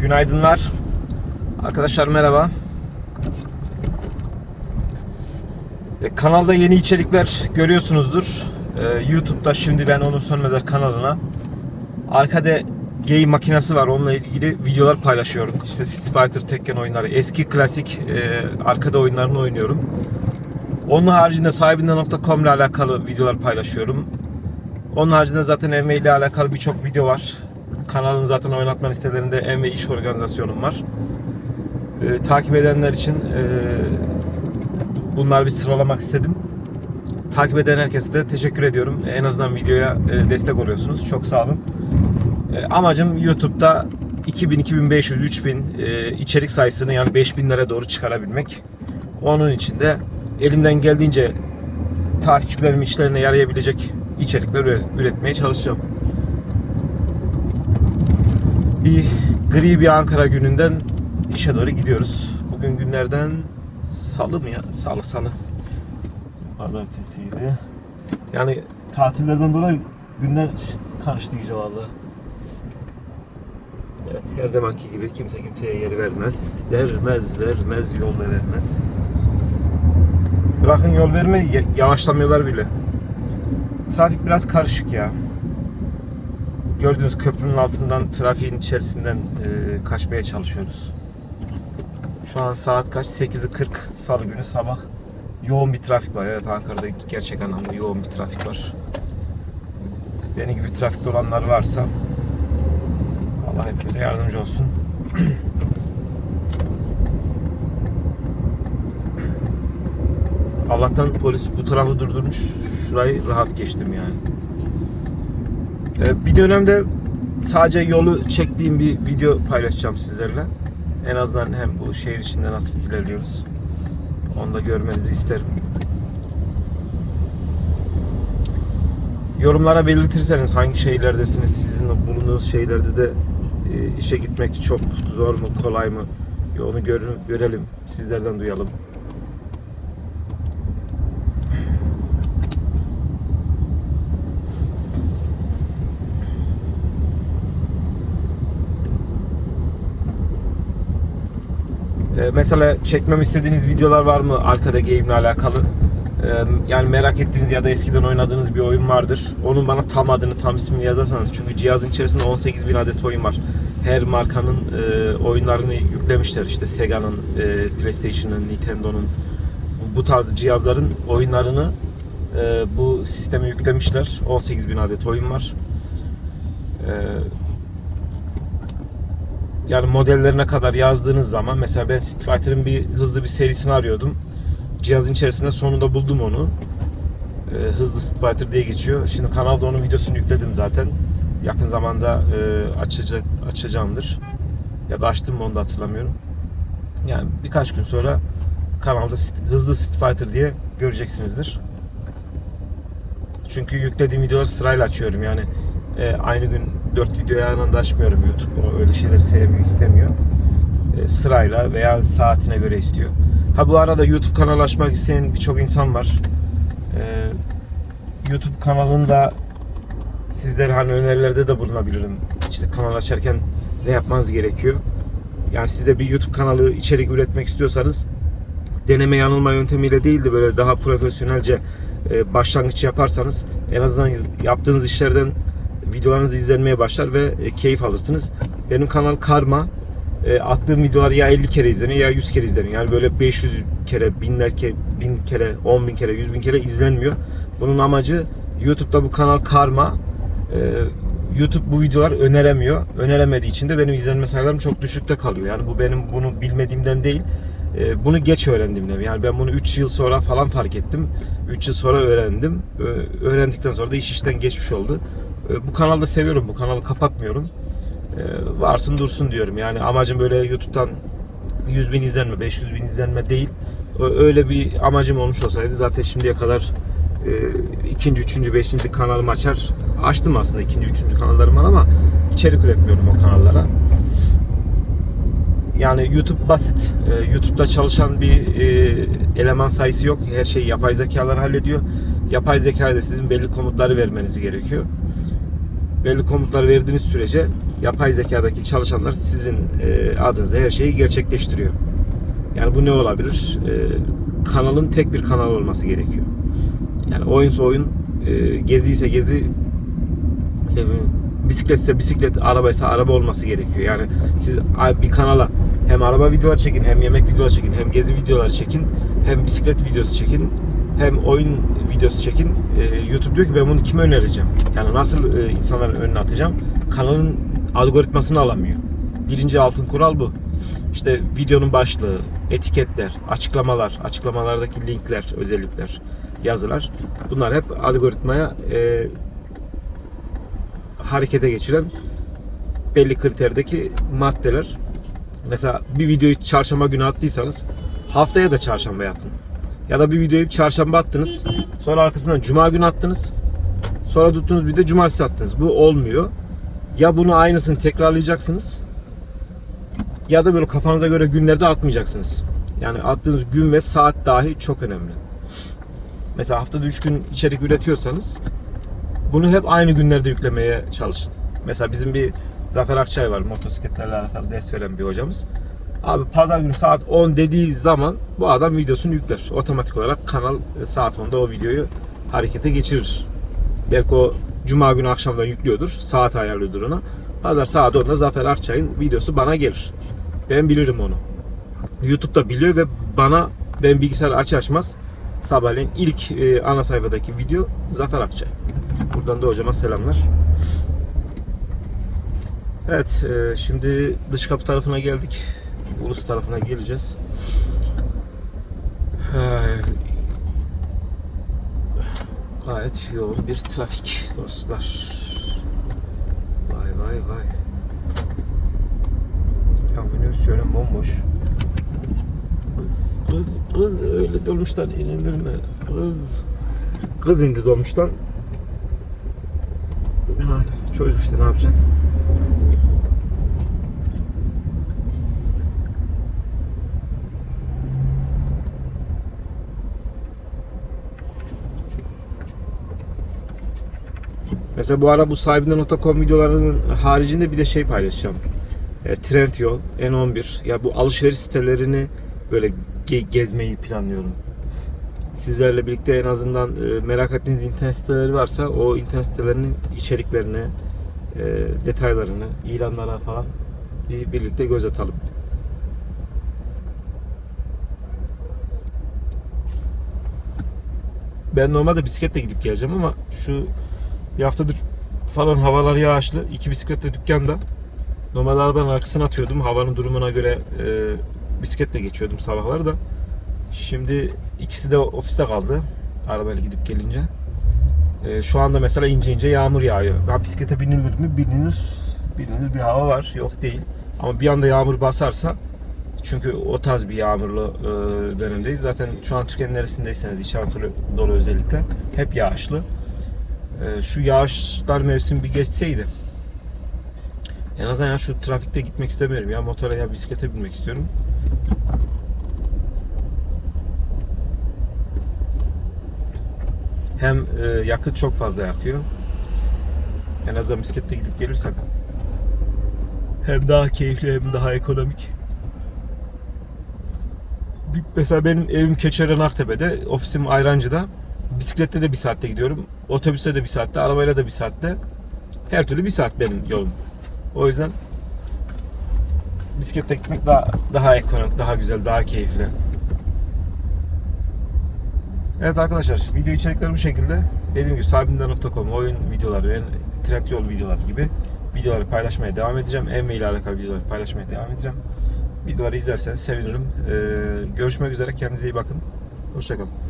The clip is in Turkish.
Günaydınlar. Arkadaşlar merhaba. E, kanalda yeni içerikler görüyorsunuzdur. E, YouTube'da şimdi ben Onur Sönmezer kanalına arkada game makinesi var. Onunla ilgili videolar paylaşıyorum. İşte Street Fighter, Tekken oyunları, eski klasik e, arkada oyunlarını oynuyorum. Onun haricinde sahibinden.com ile alakalı videolar paylaşıyorum. Onun haricinde zaten EME ile alakalı birçok video var. Kanalın zaten oynatma listelerinde EME iş organizasyonum var. Ee, takip edenler için e, bunları bir sıralamak istedim. Takip eden herkese de teşekkür ediyorum. En azından videoya e, destek oluyorsunuz. Çok sağ olun. E, amacım YouTube'da 2000, 2500, 3000 e, içerik sayısını yani 5000'lere doğru çıkarabilmek. Onun için de elimden geldiğince takipçilerimin işlerine yarayabilecek içerikler üre- üretmeye çalışacağım. Bir gri bir Ankara gününden işe doğru gidiyoruz. Bugün günlerden salı mı ya? Salı salı. Pazartesiydi. Yani tatillerden dolayı günler karıştı iyice vallahi. Evet her zamanki gibi kimse kimseye yer vermez. Vermez, vermez, yol da vermez. Bırakın yol vermeyi ya- yavaşlamıyorlar bile. Trafik biraz karışık ya. Gördüğünüz köprünün altından trafiğin içerisinden e, kaçmaya çalışıyoruz. Şu an saat kaç? 8'i 40 Salı günü sabah. Yoğun bir trafik var. Evet Ankara'da gerçek anlamda yoğun bir trafik var. Benim gibi trafikte olanlar varsa Allah hepimize yardımcı olsun. Allah'tan polis bu tarafı durdurmuş. Şurayı rahat geçtim yani. Ee, bir dönemde sadece yolu çektiğim bir video paylaşacağım sizlerle. En azından hem bu şehir içinde nasıl ilerliyoruz. Onu da görmenizi isterim. Yorumlara belirtirseniz hangi şehirlerdesiniz, sizin bulunduğunuz şehirlerde de e, işe gitmek çok zor mu, kolay mı? Onu gör, görelim, sizlerden duyalım. Ee, mesela çekmem istediğiniz videolar var mı arkada game ile alakalı? Ee, yani merak ettiğiniz ya da eskiden oynadığınız bir oyun vardır. Onun bana tam adını, tam ismini yazarsanız. Çünkü cihazın içerisinde 18.000 adet oyun var. Her markanın e, oyunlarını yüklemişler. İşte Sega'nın, e, PlayStation'ın, Nintendo'nun bu, tarz cihazların oyunlarını e, bu sisteme yüklemişler. 18.000 adet oyun var. E, yani modellerine kadar yazdığınız zaman mesela ben Street Fighter'ın bir hızlı bir serisini arıyordum. Cihazın içerisinde sonunda buldum onu. Ee, hızlı Street Fighter diye geçiyor. Şimdi kanalda onun videosunu yükledim zaten. Yakın zamanda e, açacak açacağımdır. Ya da açtım mı onu da hatırlamıyorum. Yani birkaç gün sonra kanalda hızlı Street Fighter diye göreceksinizdir. Çünkü yüklediğim videoları sırayla açıyorum yani e, aynı gün 4 videoyu aynı açmıyorum YouTube. O öyle şeyleri sevmiyor, istemiyor. E, sırayla veya saatine göre istiyor. Ha bu arada YouTube kanalı açmak isteyen birçok insan var. E, YouTube kanalında sizlere hani önerilerde de bulunabilirim. İşte kanal açarken ne yapmanız gerekiyor? Yani siz de bir YouTube kanalı içerik üretmek istiyorsanız deneme yanılma yöntemiyle değil de böyle daha profesyonelce e, başlangıç yaparsanız en azından yaptığınız işlerden videolarınız izlenmeye başlar ve e, keyif alırsınız. Benim kanal Karma. E, attığım videolar ya 50 kere izleniyor ya 100 kere izleniyor. Yani böyle 500 kere, binler kere, bin kere, 10 bin kere, 100 bin kere izlenmiyor. Bunun amacı YouTube'da bu kanal Karma. E, YouTube bu videolar öneremiyor. Öneremediği için de benim izlenme sayılarım çok düşükte kalıyor. Yani bu benim bunu bilmediğimden değil. Bunu geç öğrendiğimden. Yani ben bunu 3 yıl sonra falan fark ettim. 3 yıl sonra öğrendim. Öğrendikten sonra da iş işten geçmiş oldu. E, Bu kanalda seviyorum. Bu kanalı kapatmıyorum. E, Varsın dursun diyorum. Yani amacım böyle YouTube'dan 100 bin izlenme, 500 bin izlenme değil. Öyle bir amacım olmuş olsaydı zaten şimdiye kadar e, ikinci, üçüncü, beşinci kanalımı açar. Açtım aslında ikinci, üçüncü kanallarım var ama içerik üretmiyorum o kanallara. Yani YouTube basit. Ee, YouTube'da çalışan bir e, eleman sayısı yok. Her şeyi şey, yapay zekalar hallediyor. Yapay zekaya da sizin belli komutları vermeniz gerekiyor. Belli komutlar verdiğiniz sürece yapay zekadaki çalışanlar sizin e, adınıza her şeyi gerçekleştiriyor. Yani bu ne olabilir? E, kanalın tek bir kanal olması gerekiyor. Yani oyunsa oyun, e, gezi ise gezi, e, bisikletse bisiklet, arabaysa araba olması gerekiyor. Yani siz bir kanala hem araba videoları çekin, hem yemek videoları çekin, hem gezi videoları çekin, hem bisiklet videosu çekin, hem oyun videosu çekin. E, YouTube diyor ki ben bunu kime önereceğim? Yani nasıl e, insanların önüne atacağım? Kanalın algoritmasını alamıyor. Birinci altın kural bu. İşte videonun başlığı, etiketler, açıklamalar, açıklamalardaki linkler, özellikler, yazılar. Bunlar hep algoritmaya e, harekete geçiren belli kriterdeki maddeler. Mesela bir videoyu çarşamba günü attıysanız haftaya da çarşamba atın. Ya da bir videoyu çarşamba attınız. Sonra arkasından cuma günü attınız. Sonra tuttuğunuz bir de cumartesi attınız. Bu olmuyor. Ya bunu aynısını tekrarlayacaksınız. Ya da böyle kafanıza göre günlerde atmayacaksınız. Yani attığınız gün ve saat dahi çok önemli. Mesela haftada 3 gün içerik üretiyorsanız bunu hep aynı günlerde yüklemeye çalışın. Mesela bizim bir Zafer Akçay var motosikletlerle alakalı ders veren bir hocamız. Abi pazar günü saat 10 dediği zaman bu adam videosunu yükler. Otomatik olarak kanal e, saat 10'da o videoyu harekete geçirir. Belki o cuma günü akşamdan yüklüyordur. Saat ayarlıyordur ona. Pazar saat 10'da Zafer Akçay'ın videosu bana gelir. Ben bilirim onu. YouTube'da biliyor ve bana ben bilgisayar aç açmaz sabahleyin ilk e, ana sayfadaki video Zafer Akçay. Buradan da hocama selamlar. Evet, e, şimdi dış kapı tarafına geldik. Ulus tarafına geleceğiz. E, gayet yoğun bir trafik dostlar. Vay vay vay. Ya minibüs şöyle bomboş. Kız, kız, kız öyle dolmuştan inilir mi? Kız. Kız indi dolmuştan. Yani çocuk işte ne yapacaksın? Mesela bu ara bu sahibinden.com videolarının haricinde bir de şey paylaşacağım. E, Trendyol, N11. Ya bu alışveriş sitelerini böyle ge- gezmeyi planlıyorum. Sizlerle birlikte en azından e, merak ettiğiniz internet siteleri varsa o internet sitelerinin içeriklerini, e, detaylarını, ilanlara falan bir birlikte göz atalım. Ben normalde bisikletle gidip geleceğim ama şu bir haftadır falan havalar yağışlı. İki bisikletle dükkanda. Normalde arabanın arkasına atıyordum. Havanın durumuna göre e, bisikletle geçiyordum sabahları da. Şimdi ikisi de ofiste kaldı. Arabayla gidip gelince. E, şu anda mesela ince ince yağmur yağıyor. Ha, bisiklete binilir mi? Binilir. Binilir bir hava var. Yok değil. Ama bir anda yağmur basarsa çünkü o tarz bir yağmurlu e, dönemdeyiz. Zaten şu an Türkiye'nin neresindeyseniz İç Anadolu özellikle hep yağışlı. E, şu yağışlar mevsimi bir geçseydi en azından ya şu trafikte gitmek istemiyorum ya motora ya bisiklete binmek istiyorum. Hem e, yakıt çok fazla yakıyor. En azından bisiklette gidip gelirsem hem daha keyifli hem daha ekonomik. Mesela benim evim Keçiören Aktepe'de, ofisim Ayrancı'da. Bisiklette de bir saatte gidiyorum. Otobüste de bir saatte, arabayla da bir saatte. Her türlü bir saat benim yolum. O yüzden bisiklette gitmek daha daha ekonomik, daha güzel, daha keyifli. Evet arkadaşlar, video içerikleri bu şekilde. Dediğim gibi sabimde.com oyun videoları, yani Trendyol videoları gibi videoları paylaşmaya devam edeceğim. Emme ile alakalı videoları paylaşmaya devam edeceğim. Videoları izlerseniz sevinirim. Ee, görüşmek üzere, kendinize iyi bakın. Hoşçakalın.